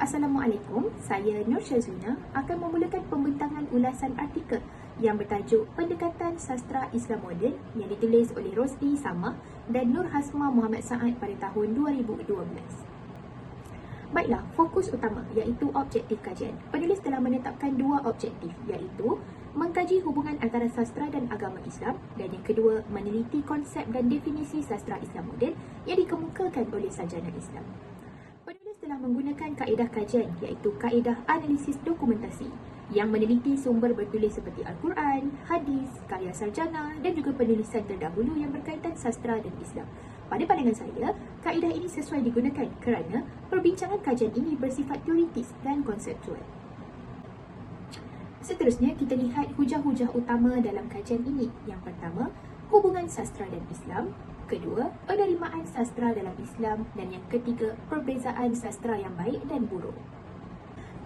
Assalamualaikum, saya Nur Syazuna akan memulakan pembentangan ulasan artikel yang bertajuk Pendekatan Sastra Islam Moden yang ditulis oleh Rosli Samah dan Nur Hasma Muhammad Saad pada tahun 2012. Baiklah, fokus utama iaitu objektif kajian. Penulis telah menetapkan dua objektif iaitu mengkaji hubungan antara sastra dan agama Islam dan yang kedua meneliti konsep dan definisi sastra Islam moden yang dikemukakan oleh sarjana Islam. Telah menggunakan kaedah kajian iaitu kaedah analisis dokumentasi yang meneliti sumber bertulis seperti Al-Quran, hadis, karya sarjana dan juga penulisan terdahulu yang berkaitan sastra dan Islam. Pada pandangan saya, kaedah ini sesuai digunakan kerana perbincangan kajian ini bersifat teoritis dan konseptual. Seterusnya, kita lihat hujah-hujah utama dalam kajian ini. Yang pertama, hubungan sastra dan Islam. Kedua, penerimaan sastra dalam Islam. Dan yang ketiga, perbezaan sastra yang baik dan buruk.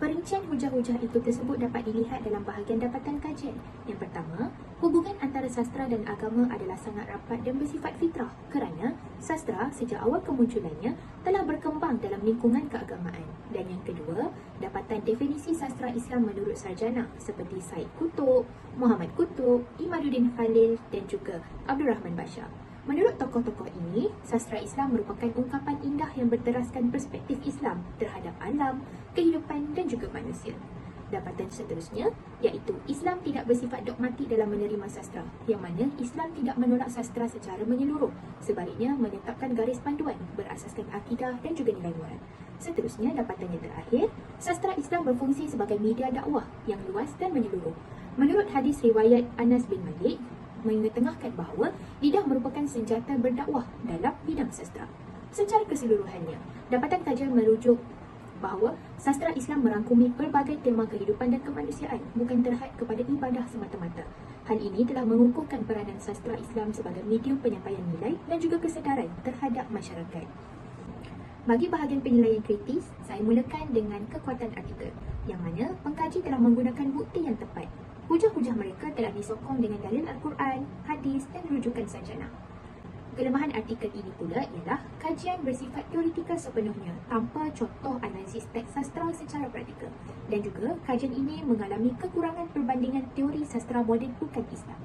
Perincian hujah-hujah itu tersebut dapat dilihat dalam bahagian dapatan kajian. Yang pertama, hubungan antara sastra dan agama adalah sangat rapat dan bersifat fitrah kerana sastra sejak awal kemunculannya telah berkembang dalam lingkungan keagamaan. Dan yang kedua, dapatan definisi sastra Islam menurut sarjana seperti Said Kutub, Muhammad Kutub, Imaduddin Khalil dan juga Abdul Rahman Bashar. Menurut tokoh-tokoh ini, sastra Islam merupakan ungkapan indah yang berteraskan perspektif Islam terhadap alam, kehidupan dan juga manusia. Dapatan seterusnya iaitu Islam tidak bersifat dogmatik dalam menerima sastra yang mana Islam tidak menolak sastra secara menyeluruh sebaliknya menetapkan garis panduan berasaskan akidah dan juga nilai moral. Seterusnya dapatan yang terakhir, sastra Islam berfungsi sebagai media dakwah yang luas dan menyeluruh. Menurut hadis riwayat Anas bin Malik, mengetengahkan bahawa lidah merupakan senjata berdakwah dalam bidang sastra. Secara keseluruhannya, dapatan kajian merujuk bahawa sastra Islam merangkumi pelbagai tema kehidupan dan kemanusiaan bukan terhad kepada ibadah semata-mata. Hal ini telah mengukuhkan peranan sastra Islam sebagai medium penyampaian nilai dan juga kesedaran terhadap masyarakat. Bagi bahagian penilaian kritis, saya mulakan dengan kekuatan artikel yang mana pengkaji telah menggunakan bukti yang tepat Hujah-hujah mereka telah disokong dengan dalil Al-Quran, hadis dan rujukan sarjana. Kelemahan artikel ini pula ialah kajian bersifat teoritikal sepenuhnya tanpa contoh analisis teks sastra secara praktikal dan juga kajian ini mengalami kekurangan perbandingan teori sastra moden bukan Islam.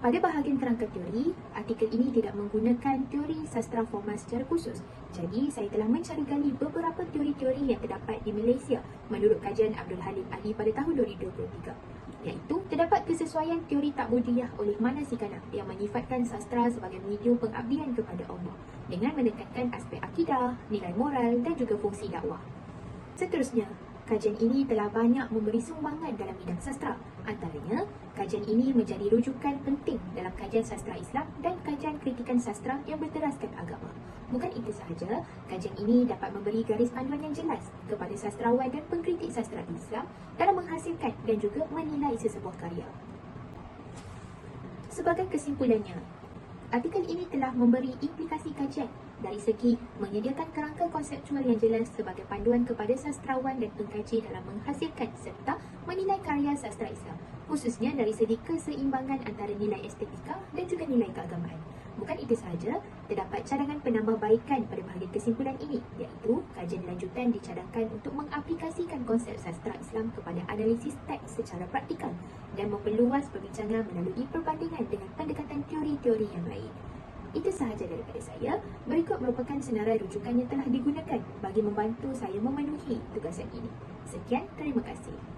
Pada bahagian kerangka teori, artikel ini tidak menggunakan teori sastra formal secara khusus. Jadi, saya telah mencari gali beberapa teori-teori yang terdapat di Malaysia menurut kajian Abdul Halim Ali pada tahun 2023 iaitu terdapat kesesuaian teori takbudiyah oleh Manasikana yang menyifatkan sastra sebagai medium pengabdian kepada Allah dengan menekankan aspek akidah, nilai moral dan juga fungsi dakwah. Seterusnya, kajian ini telah banyak memberi sumbangan dalam bidang sastra. Antaranya, kajian ini menjadi rujukan penting dalam kajian sastra Islam dan kajian kritikan sastra yang berteraskan agama. Bukan itu sahaja, kajian ini dapat memberi garis panduan yang jelas kepada sastrawan dan pengkritik sastra Islam dalam menghasilkan dan juga menilai sesebuah karya. Sebagai kesimpulannya, artikel ini telah memberi implikasi kajian dari segi menyediakan kerangka konseptual yang jelas sebagai panduan kepada sastrawan dan pengkaji dalam menghasilkan serta menilai karya sastra Islam khususnya dari segi keseimbangan antara nilai estetika dan juga nilai keagamaan. Bukan itu sahaja, terdapat cadangan penambahbaikan pada bahagian kesimpulan ini iaitu kajian lanjutan dicadangkan untuk mengaplikasikan konsep sastra Islam kepada analisis teks secara praktikal dan memperluas perbincangan melalui perbandingan dengan pendekatan teori-teori yang lain. Itu sahaja daripada saya. Berikut merupakan senarai rujukan yang telah digunakan bagi membantu saya memenuhi tugasan ini. Sekian, terima kasih.